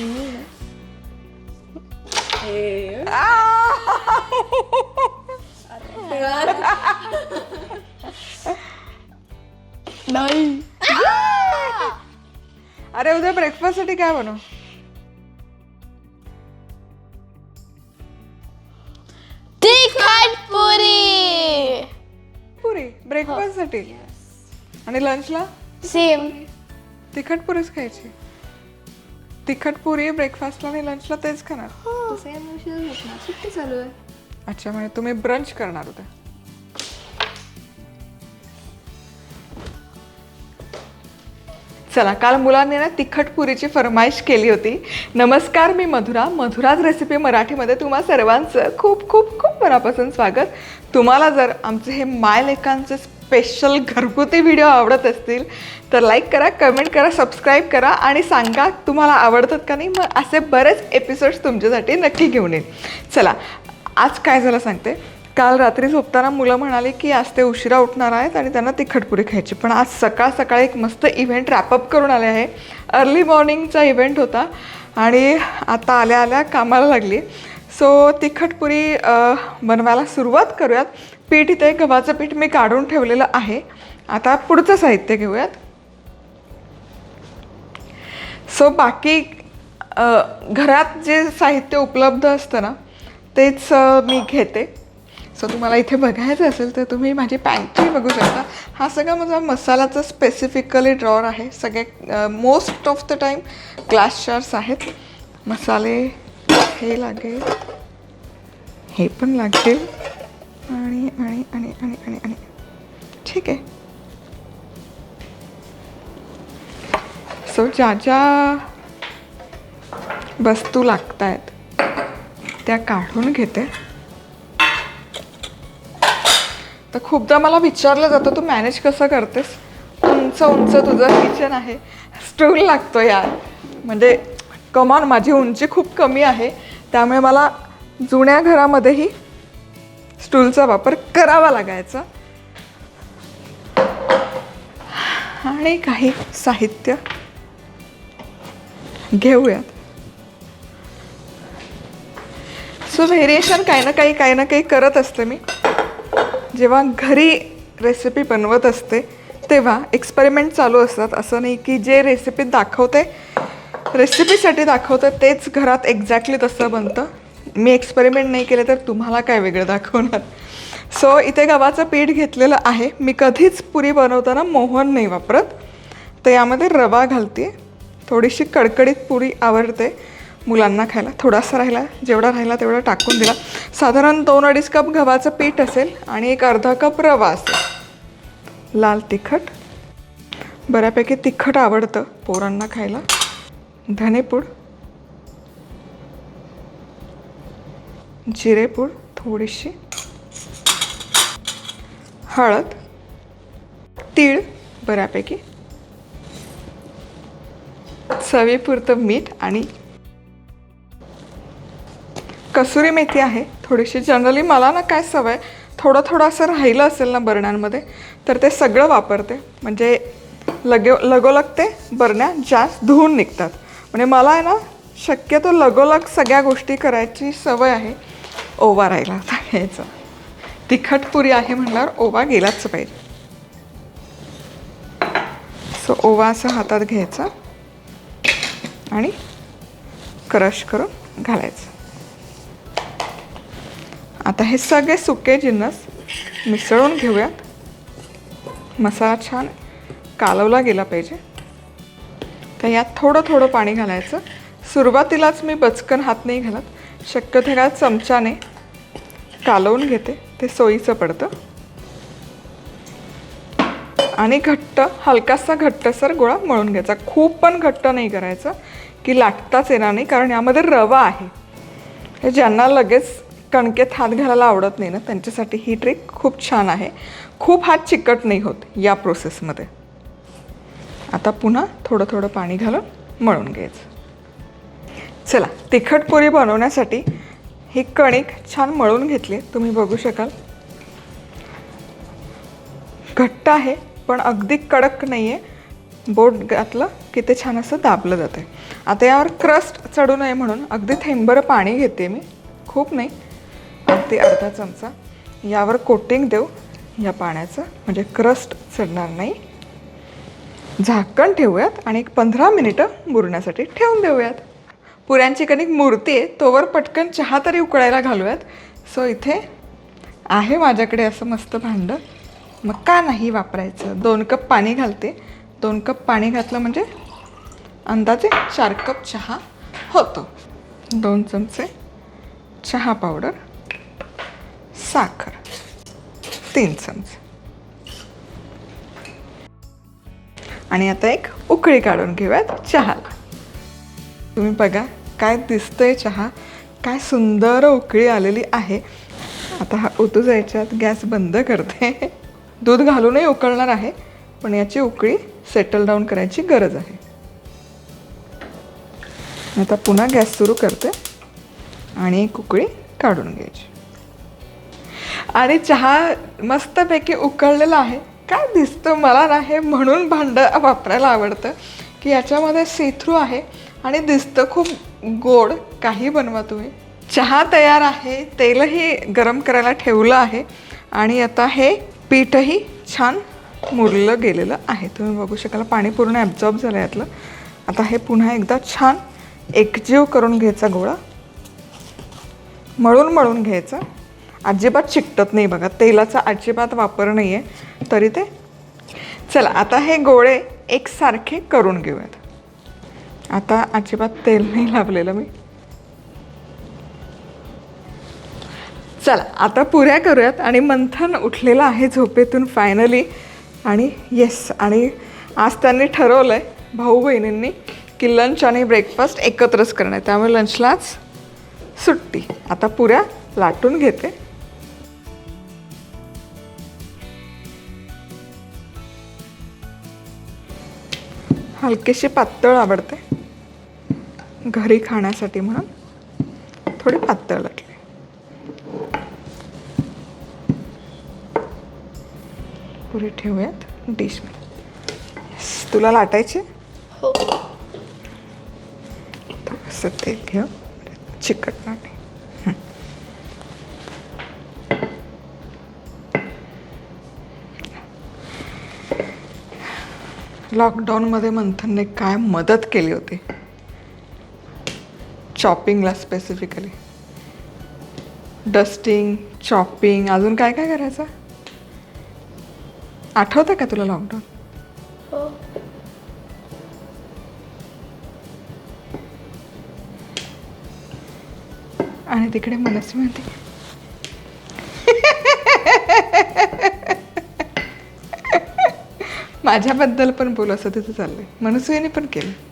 नाही. अरे उद्या ब्रेकफास्टसाठी काय बनव? तिखट पुरी. पुरी ब्रेकफास्टसाठी आणि लंचला सेम तिखट पुरीच खायची. तिखट पुरी ब्रेकफास्टला आणि लंचला तेच खाणार. सेम उशीर होत ना सुट्टी चालू आहे. अच्छा म्हणजे तुम्ही ब्रंच करणार होते. चला काल मुलांनी ना तिखट पुरीची फरमाईश केली होती. नमस्कार मी मधुरा. मधुराज रेसिपी मराठीमध्ये तुम्हा सर्वांचं खूप खूप खूप मनापासून स्वागत. तुम्हाला जर आमचे हे माय लेखांचे स्पेशल घरगुती व्हिडिओ आवडत असतील तर लाईक करा कमेंट करा सबस्क्राईब करा आणि सांगा तुम्हाला आवडतात का नाही. मग असे बरेच एपिसोड्स तुमच्यासाठी नक्की घेऊन येईल चला आज काय झालं सांगते. काल रात्री झोपताना मुलं म्हणाली की आज ते उशिरा उठणार आहेत आणि त्यांना तिखटपुरी खायची. पण आज सकाळ सकाळी एक मस्त इव्हेंट रॅपअप करून आले आहे. अर्ली मॉर्निंगचा इव्हेंट होता आणि आता आल्या आल्या कामाला लागली. सो तिखटपुरी बनवायला सुरुवात करूयात. पीठ इथे गव्हाचं पीठ मी काढून ठेवलेलं आहे. आता पुढचं साहित्य घेऊयात. सो बाकी घरात जे साहित्य उपलब्ध असतं ना तेच मी घेते. सो तुम्हाला इथे बघायचं असेल तर तुम्ही माझी पॅन्ट्री बघू शकता. हा सगळा माझा मसाल्याचा स्पेसिफिकली ड्रॉवर आहे. सगळे most of the time glass jars आहेत. मसाले हे लागेल. हे पण लागेल. आणि आणि आणि आणि आणि. ठीक आहे. सो ज्या ज्या वस्तू लागत आहेत त्या काढून घेते. तर खूपदा मला विचारलं जातं तू मॅनेज कसं करतेस? उंच उंच तुझं किचन आहे. स्टूल लागतो यार. म्हणजे कमान माझी उंची खूप कमी आहे. त्यामुळे मला जुन्या घरामध्येही स्टूलचा वापर करावा लागायचा. आणि काही साहित्य घेऊयात. सो व्हेरिएशन काही ना काही काही ना काही करत असते मी. जेव्हा घरी रेसिपी बनवत असते तेव्हा एक्सपेरिमेंट चालू असतात. असं नाही की जे रेसिपीत दाखवते रेसिपीसाठी दाखवते तेच घरात एक्झॅक्टली तसं बनतं. मी एक्सपेरिमेंट नाही केले तर तुम्हाला काय वेगळं दाखवणार. सो इथे गव्हाचं पीठ घेतलेलं आहे. मी कधीच पुरी बनवताना मोहन नाही वापरत. तर यामध्ये रवा घालते. थोडीशी कडकडीत पुरी आवडते. मुलांना खायला थोडासा राहिला जेवढा राहिला तेवढा टाकून दिला. साधारण दोन अडीच कप गव्हाचं पीठ असेल आणि एक अर्धा कप रवा असेल. लाल तिखट. बऱ्यापैकी तिखट आवडतं पोरांना खायला. धनेपूड. जिरेपूड थोडीशी. हळद. तीळ बऱ्यापैकी. चवीपुरतं मीठ आणि कसुरी मेथी आहे. थोडीशी जनरली मला ना काय सवय थोडं थोडं असं राहिलं असेल ना बरण्यांमध्ये तर ते सगळं वापरते. म्हणजे लगे लगोलग ते बरण्या जास्त धुवून निघतात. म्हणजे मला आहे ना शक्यतो लगोलग सगळ्या गोष्टी करायची सवय आहे. ओवा राहिला होता घ्यायचा तिखट पुरी आहे म्हटल्यावर ओवा गेलाच पाहिजे. सो ओवा असं हातात घ्यायचा आणि क्रश करून घालायचं. आता हे सगळे सुके जिन्नस मिसळून घेऊयात. मसाला छान कालवला गेला पाहिजे. तर यात थोडं थोडं पाणी घालायचं. सुरुवातीलाच मी बचकन हात नाही घालत. शक्यतो ह्या चमच्याने कालवून घेते. ते सोयीचं पडतं. आणि घट्ट हलकासा घट्टसर गोळा मळून घ्यायचा. खूप पण घट्ट नाही करायचं की लाटताच येणार नाही कारण यामध्ये रवा आहे. हे ज्यांना लगेच कणकेत हात घालायला आवडत नाही ना त्यांच्यासाठी ही ट्रिक खूप छान आहे. खूप हात चिकट नाही होत या प्रोसेसमध्ये आता पुन्हा थोडं थोडं पाणी घालून मळून घ्यायचं. चला तिखट पुरी बनवण्यासाठी ही कणिक छान मळून घेतली. तुम्ही बघू शकाल. घट्ट आहे पण अगदी कडक नाही आहे बोट घातलं की ते छान असं दाबलं जातं आता यावर क्रस्ट चढू नये म्हणून अगदी थेंबर पाणी घेते मी. खूप नाही अगदी अर्धा चमचा. यावर कोटिंग देऊ. या पाण्याचं म्हणजे क्रस्ट चढणार नाही. झाकण ठेवूयात आणि एक पंधरा मिनिटं मुरण्यासाठी ठेवून देऊयात. पुऱ्यांची कणिक मूर्ती आहे तोवर पटकन चहा तरी उकळायला घालूयात. सो इथे आहे माझ्याकडे असं मस्त भांडं. मग का नाही वापरायचं? दोन कप पाणी घालते. दोन कप पाणी घातलं म्हणजे अंदाजे चार कप चहा होतो. दोन चमचे चहा पावडर साखर तीन चमचे. आणि आता एक उकळी काढून घेऊयात चहाला. तुम्ही बघा काय दिसतंय चहा? काय सुंदर उकळी आलेली आहे. आता हा ओतू जायच्यात गॅस बंद करते. दूध घालूनही उकळणार आहे पण याची उकळी सेटल डाऊन करायची गरज आहे. आता पुन्हा गॅस सुरू करते आणि एक उकळी काढून घ्यायची. आणि चहा मस्तपैकी उकळलेला आहे. काय दिसतं मला ना हे म्हणून भांडं वापरायला आवडतं. की याच्यामध्ये सीथ्रू आहे. आणि दिसतं खूप गोड काही बनवा तुम्ही चहा तयार आहे तेलही गरम करायला ठेवलं आहे आणि आता हे पीठही छान मुरलं गेलेलं आहे. तुम्ही बघू शकाल पाणी पूर्ण ॲब्झॉर्ब झालं यातलं. आता हे पुन्हा एकदा छान एकजीव करून घ्यायचा गोळा. मळून मळून घ्यायचं. अजिबात चिकटत नाही बघा तेलाचा अजिबात वापर नाही आहे तरी ते. चला आता हे गोळे एकसारखे करून घेऊयात. आता अजिबात तेल नाही लावलेलं मी. चला आता पुऱ्या करूयात आणि मंथन उठलेलं आहे झोपेतून फायनली आणि येस आणि आज त्यांनी ठरवलं आहे भाऊ बहिणींनी की लंच आणि ब्रेकफास्ट एकत्रच करणं आहे त्यामुळे लंचलाच सुट्टी. आता पुऱ्या लाटून घेते. हलकीशी पातळ आवडते घरी खाण्यासाठी म्हणून थोडी पातळ लाटली पुरी ठेवूयात डिशमध्ये येस तुला लाटायचे? हो. थोडंसं तेल घेऊ चिकटणार नाही. लॉकडाऊनमध्ये मंथनने काय मदत केली होती? चॉपिंगला स्पेसिफिकली डस्टिंग चॉपिंग अजून काय काय करायचं? आठवतं का तुला लॉकडाऊन हो. आणि तिकडे मनस्वी म्हणते. माझ्याबद्दल पण बोल असं तिथं चाललंय. मनस्वीने पण केलं.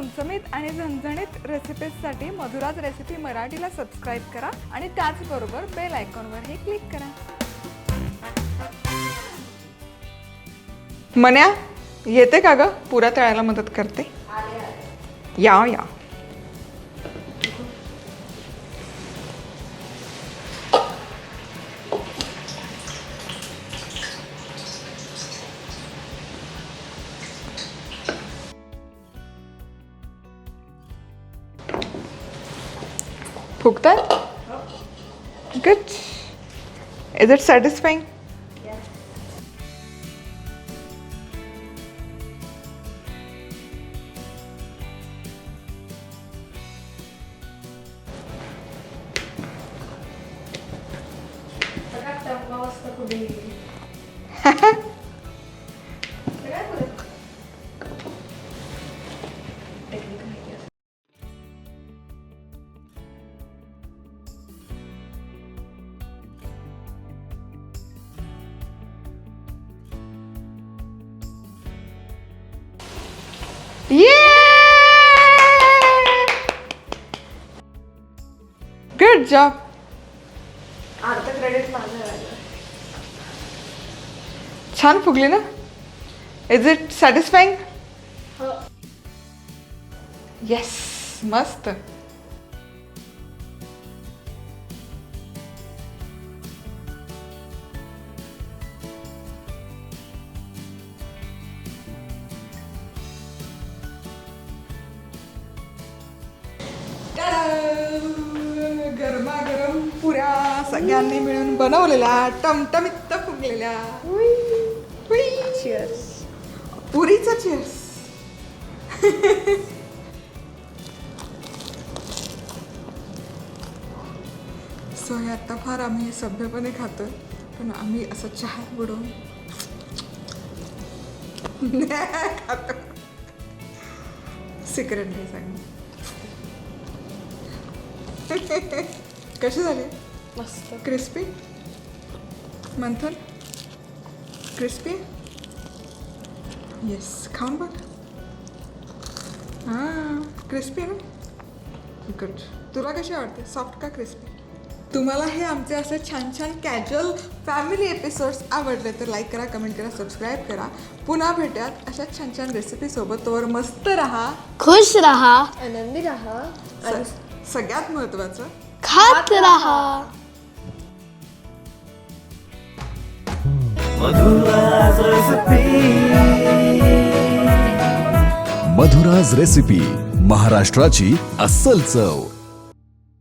चमचमीत आणि झणझणीत रेसिपीजसाठी मधुराज रेसिपी मराठीला सबस्क्राईब करा आणि त्याचबरोबर बेल आयकॉनवरही क्लिक करा. मन्या येते का ग? पुऱ्या तळायला मदत करते. या या. फुगतात good is it satisfying good job छान फुगली ना? इज इट सॅटिस्फाईंग येस मस्त. गरमागरम पुऱ्या. सगळ्यांनी मिळून बनवलेल्या टमटमित फुगलेल्या. हुई. पुरीचं चेअर्स सो हे आत्ता फार आम्ही सभ्यपणे खातो पण आम्ही असं चहा बुडवून खातो. सिक्रेट नाही सांग कसे झाले? मस्त. क्रिस्पी मंथन? क्रिस्पी येस खाऊन बघ. हां क्रिस्पी ना? गुड तुला कशी आवडते? सॉफ्ट का क्रिस्पी तुम्हाला हे आमचे असे छान छान कॅज्युअल फॅमिली एपिसोड्स आवडले तर लाईक करा कमेंट करा सबस्क्राईब करा. पुन्हा भेटूयात अशा छान छान रेसिपीसोबत तोवर मस्त राहा. खुश रहा. आनंदी राहा. स- सगळ्यात महत्त्वाचं खात रहा मधुराज रेसिपी महाराष्ट्राची अस्सल चव.